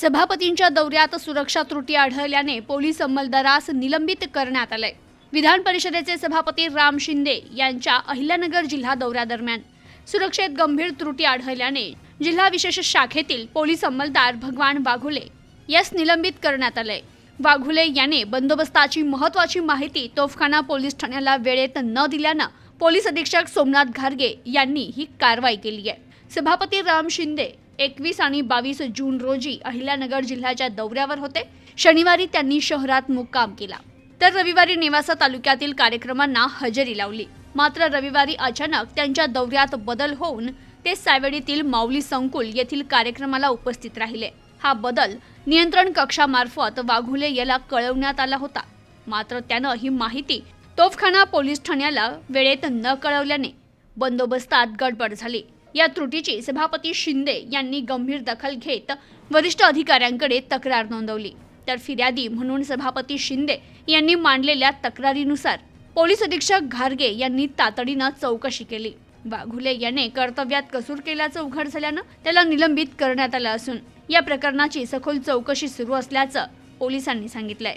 सभापतींच्या दौऱ्यात सुरक्षा त्रुटी आढळल्याने पोलीस अंमलदारास निलंबित करण्यात आलंय. विधान परिषदेचे सभापती राम शिंदे यांच्या अहिल्यानगर जिल्हा दौऱ्यादरम्यान सुरक्षेत गंभीर त्रुटी आढळल्याने जिल्हा विशेष शाखेतील पोलीस अंमलदार भगवान वाघुले यास निलंबित करण्यात आलंय. वाघुले याने बंदोबस्ताची महत्वाची माहिती तोफखाना पोलीस ठाण्याला वेळेत न दिल्यानं पोलीस अधीक्षक सोमनाथ घारगे यांनी ही कारवाई केली आहे. सभापती राम शिंदे एकवीस आणि बावीस जून रोजी अहिल्यानगर जिल्ह्याच्या दौऱ्यावर होते. शनिवारी त्यांनी शहरात मुक्काम केला. तर रविवारी नेवासा तालुक्यातील कार्यक्रमांना हजेरी लावली. मात्र रविवारी अचानक त्यांच्या दौऱ्यात बदल होऊन ते सायवडीतील माऊली संकुल येथील कार्यक्रमाला उपस्थित राहिले. हा बदल नियंत्रण कक्षामार्फत वाघुले याला कळवण्यात आला होता. मात्र त्यानं ही माहिती तोफखाना पोलीस ठाण्याला वेळेत न कळवल्याने बंदोबस्तात गडबड झाली. या त्रुटीची सभापती शिंदे यांनी गंभीर दखल घेत वरिष्ठ अधिकाऱ्यांकडे तक्रार नोंदवली. तर फिर्यादी म्हणून सभापती शिंदे यांनी मांडलेल्या तक्रारीनुसार पोलीस अधीक्षक घारगे यांनी तातडीनं चौकशी केली. वाघुले याने कर्तव्यात कसूर केल्याचं उघड झाल्यानं त्याला निलंबित करण्यात आलं असून या प्रकरणाची सखोल चौकशी सुरू असल्याचं पोलिसांनी सांगितलंय.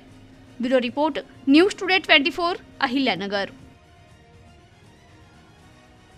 Bureau report news today twenty four Ahilyanagar.